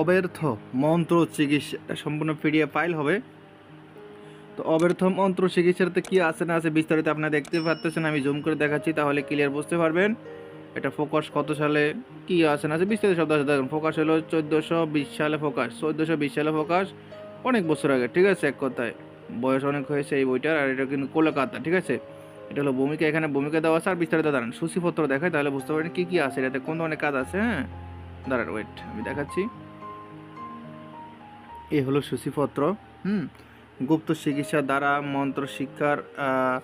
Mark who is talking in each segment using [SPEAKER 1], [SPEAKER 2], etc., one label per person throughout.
[SPEAKER 1] অব্যর্থ মন্ত্র চিকিৎসা সম্পূর্ণ পিডিএফ ফাইল হবে। তো অব্যর্থ মন্ত্র চিকিৎসাতে কি আছে না আছে বিস্তারিত আপনারা দেখতে পাচ্ছেন আমি জুম করে দেখাচ্ছি, তাহলে ক্লিয়ার বুঝতে পারবেন। এটা ফোকাস কত সালে, কি আছে না আছে বিস্তারিত শব্দ আছে দেখুন ফোকাস হলো চোদ্দোশো বিশ সালে ফোকাস চোদ্দোশো বিশ সালে ফোকাস অনেক বছর আগে, ঠিক আছে, এক কথায়। বয়স অনেক হয়েছে এই বইটার, আর এটা কিন্তু কলকাতা, ঠিক আছে? এটা হলো ভূমিকা, এখানে ভূমিকা দেওয়া আছে, আর বিস্তারিত দাঁড়ান। সূচিপত্র দেখায় তাহলে বুঝতে পারেন কী কী আছে, এটাতে কোন ধরনের কাজ আছে হ্যাঁ? দাঁড়ান ওয়েট আমি দেখাচ্ছি। এ হলো সূচিপত্র। হুম? গুপ্ত চিকিৎসা দ্বারা মন্ত্র শিক্ষার আহ,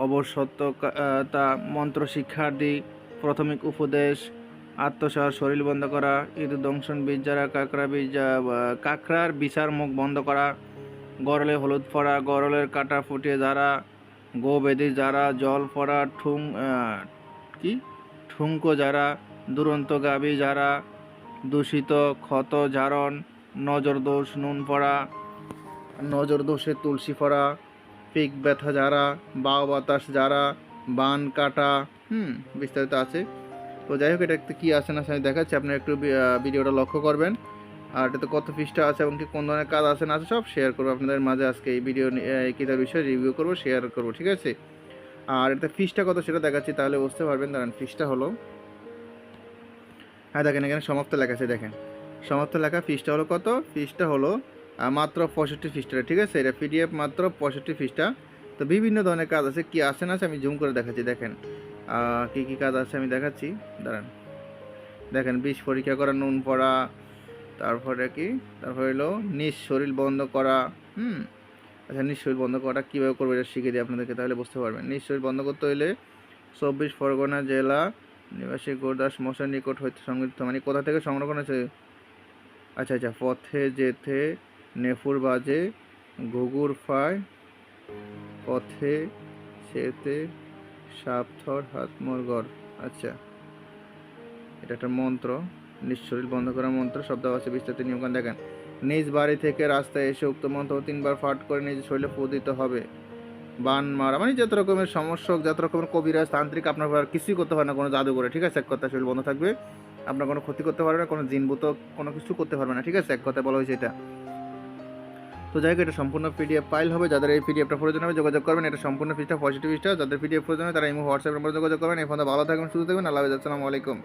[SPEAKER 1] অবসত্বতা মন্ত্র শিক্ষার্থী প্রাথমিক উপদেশ আত্মসার শরীর বন্ধ করা ইঁদুর দংশন বীজ যারা কাঁকড়া বীজ কাঁকড়ার বিচার মুখ বন্ধ করা গরলে হলুদ ফড়া গরলের কাটা ফুটিয়ে যারা গোবেদি যারা জল ফড়া ঠুং কি? ঠুঙ্কো যারা দুরন্ত গাবি যারা দূষিত ক্ষত জারণ নজর দোষ, নুন পড়া নজর দোষে তুলসী ফড়া, পিক ব্যথা যারা, বাও বাতাস যারা, বান কাটা, হুম, বিস্তারিত আছে। তো যাই হোক এটা কী আছে না আমি দেখাচ্ছি, আপনারা একটু ভিডিওটা লক্ষ্য করবেন। আর এটাতে কত পৃষ্ঠা আছে এবং কি কোন ধরনের কাজ আছে না আছে সব শেয়ার করব। আপনাদের মাঝে আজকে এই ভিডিও এই কিতাব বিষয়ে রিভিউ করব শেয়ার করব, ঠিক আছে? আর এটা ফিসটা কত সেটা দেখাচ্ছি, তাহলে বুঝতে পারবেন। দাঁড়ান ফিসটা হলো। হ্যাঁ দেখেন, এখানে সমাপ্ত লেখা আছে, দেখেন। সমাপ্ত লেখা ফিসটা হলো কত? ফিসটা হলো মাত্র পঁয়ষট্টি ফিসটা, ঠিক আছে? এটা পিডিএফ মাত্র পঁয়ষট্টি ফিসটা। তো বিভিন্ন ধরনের কাজ আছে, কি আছে না আছে আমি জুম করে দেখাচ্ছি, দেখেন। কি কি কাজ আছে আমি দেখাচ্ছি, দাঁড়ান। দেখেন, বিষ পরীক্ষা করা, নুন পড়া, তারপরে কি? তারপরে হলো নিজ শরীর বন্ধ করা, হুম? আচ্ছা নিজ শরীর বন্ধ করাটা কীভাবে করব এটা শিখে দিই আপনাদেরকে, তাহলে বুঝতে পারবেন। নিজ শরীর বন্ধ করতে হইলে চব্বিশ পরগনা জেলা, নিবাসী গোরদাস মশার নিকট হইতে সংগৃহীত মানে কোথা থেকে সংরক্ষণ আছে আচ্ছা আচ্ছা পথে যেতে নেফুর বাজে, ঘুঘুর ফায় পথে সেতে সাপথর হাত মোরগর আচ্ছা এটা একটা মন্ত্র নিজ শরীর বন্ধ করার মন্ত্র, শব্দ আছে, বিস্তারিত নিয়মকান দেখেন। নিজ বাড়ি থেকে রাস্তায় এসে উক্ত মন্ত্র তিনবার ফাট করে নিজ শরীরে ফু দিতে হবে। বান মারা মানে যত রকমের সমস্যা যত রকমের কবিরাজ, তান্ত্রিক, আপনার কিছুই করতে পারে না কোনো জাদু করে ঠিক আছে? এক কথা শরীর বন্ধ থাকবে। আপনার কোনো ক্ষতি করতে পারবে না, কোনো জিনভূত কোনো কিছু করতে পারবে না, ঠিক আছে? এক কথা বলা হয়েছে এটা। তো যাই হোক, এটা সম্পূর্ণ পিডিএফ ফাইল হবে, যাদের এই পিডিএফটা প্রয়োজন হবে যোগাযোগ করবেন, এটা সম্পূর্ণ ফিসটা পজিটিভ ফিসটা যাদের পিডিএফ প্রয়োজন হবে তারা এই হোয়াটসঅ্যাপ নম্বরে যোগাযোগ করবেন, এই ফোনটা ভালো থাকবেন, সুস্থ থাকবেন, আল্লাহ আসসালামু আলাইকুম।